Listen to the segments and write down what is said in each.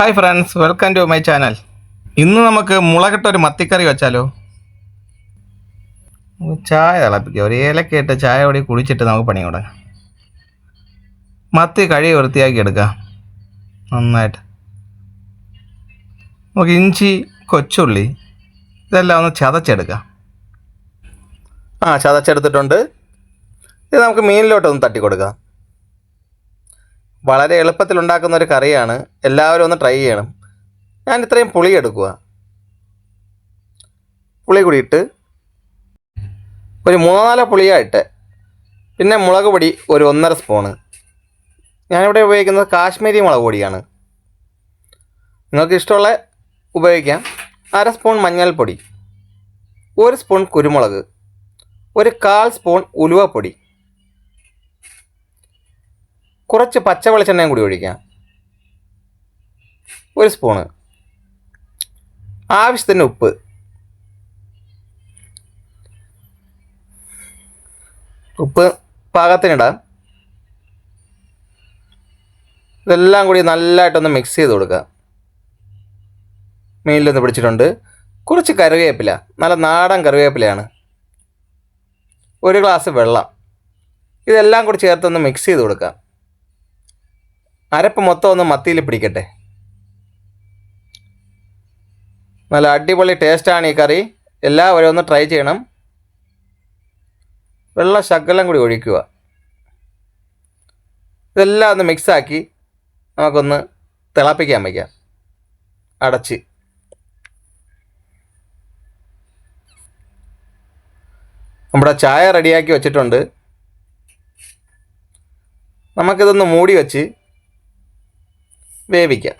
Hi friends welcome to my channel ഇന്ന് നമുക്ക് മുളകിട്ട ഒരു മത്തിക്കറി വെച്ചാലോ? ചായ തിളപ്പിക്കുക ഒരു ഏലക്ക ഇട്ട് ചായ കൂടി കുടിച്ചിട്ട് നമുക്ക് പണി തുടങ്ങാം. മത്തി കഴുകി വൃത്തിയാക്കി എടുക്കാം. നന്നായിട്ട്. നമുക്ക് ഇഞ്ചി കൊച്ചുള്ളി ഇതെല്ലാം ഒന്ന് ചതച്ചെടുക്കാം. ആ ചതച്ചെടുത്തിട്ടുണ്ട്. ഇത് നമുക്ക് മീനിലോട്ടൊന്ന് തട്ടി കൊടുക്കാം വളരെ എളുപ്പത്തിൽ ഉണ്ടാക്കുന്ന ഒരു കറിയാണ്. എല്ലാവരും ഒന്ന് ട്രൈ ചെയ്യണം. ഞാൻ ഇത്രയും പുളി എടുക്കുക. പുളി കൂടി ഇട്ട് ഒരു മൂന്നോ നാലോ പുളിയായിട്ട് പിന്നെ മുളക് പൊടി ഒരു ഒന്നര സ്പൂണ് ഞാനിവിടെ ഉപയോഗിക്കുന്നത് കാശ്മീരി മുളക് പൊടിയാണ്. നിങ്ങൾക്ക് ഇഷ്ടമുള്ള ഉപയോഗിക്കാം. അര സ്പൂൺ മഞ്ഞൾപ്പൊടി ഒരു സ്പൂൺ കുരുമുളക് ഒരു കാൽ സ്പൂൺ ഉലുവപ്പൊടി കുറച്ച് പച്ച വെളിച്ചെണ്ണയും കൂടി ഒഴിക്കാം. ഒരു സ്പൂണ്. ആവശ്യത്തിന് ഉപ്പ്. ഉപ്പ് പാകത്തിനിടാം. ഇതെല്ലാം കൂടി നല്ലതായിട്ടൊന്ന് മിക്സ് ചെയ്ത് കൊടുക്കുക മീനിലൊന്ന് പിടിച്ചിട്ടുണ്ട്. കുറച്ച് കറിവേപ്പില. നല്ല നാടൻ കറിവേപ്പിലയാണ്. ഒരു ഗ്ലാസ് വെള്ളം. ഇതെല്ലാം കൂടി ചേർത്തൊന്ന് മിക്സ് ചെയ്ത് കൊടുക്കാം. അരപ്പ് മൊത്തം ഒന്ന് മത്തിയിൽ പിടിക്കട്ടെ. നല്ല അടിപൊളി ടേസ്റ്റാണ് ഈ കറി. എല്ലാവരും ഒന്ന് ട്രൈ ചെയ്യണം. വെള്ള ശകലം കൂടി ഒഴിക്കുക. ഇതെല്ലാം ഒന്ന് മിക്സാക്കി നമുക്കൊന്ന് തിളപ്പിക്കാൻ വയ്ക്കാം. അടച്ച്. നമ്മുടെ ചായ റെഡിയാക്കി വെച്ചിട്ടുണ്ട്. നമുക്കിതൊന്ന് മൂടി വെച്ച് വേവിക്കാം.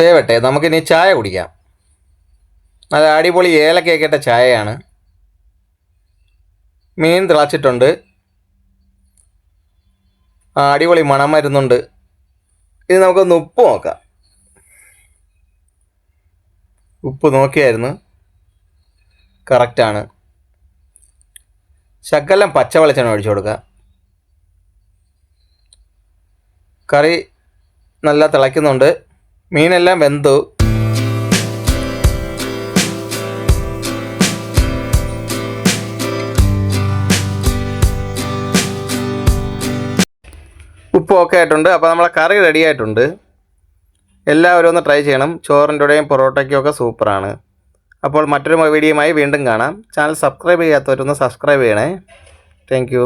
വേവട്ടെ നമുക്കിനി ചായ കുടിക്കാം. നല്ല അടിപൊളി ഏലക്കയൊക്കെ ചായയാണ്. മീൻ തിളച്ചിട്ടുണ്ട്. അടിപൊളി മണം വരുന്നുണ്ട് ഇത് നമുക്കൊന്ന് ഉപ്പ് നോക്കാം. ഉപ്പ് നോക്കിയായിരുന്നു. കറക്റ്റാണ്. ശകലം പച്ച വെളിച്ചെണ്ണ ഒഴിച്ചു കൊടുക്കുക കറി നല്ല തിളയ്ക്കുന്നുണ്ട്. മീനെല്ലാം വെന്തു. ഉപ്പും ഒക്കെ ആയിട്ടുണ്ട്. അപ്പോൾ നമ്മളെ കറി റെഡി ആയിട്ടുണ്ട്. എല്ലാവരും ഒന്ന് ട്രൈ ചെയ്യണം. ചോറിന്റെ കൂടെയും പൊറോട്ടയ്ക്കും ഒക്കെ സൂപ്പറാണ് അപ്പോൾ മറ്റൊരു വീഡിയോയുമായി വീണ്ടും കാണാം. ചാനൽ സബ്സ്ക്രൈബ് ചെയ്യാത്തവരൊന്ന് സബ്സ്ക്രൈബ് ചെയ്യണേ. താങ്ക്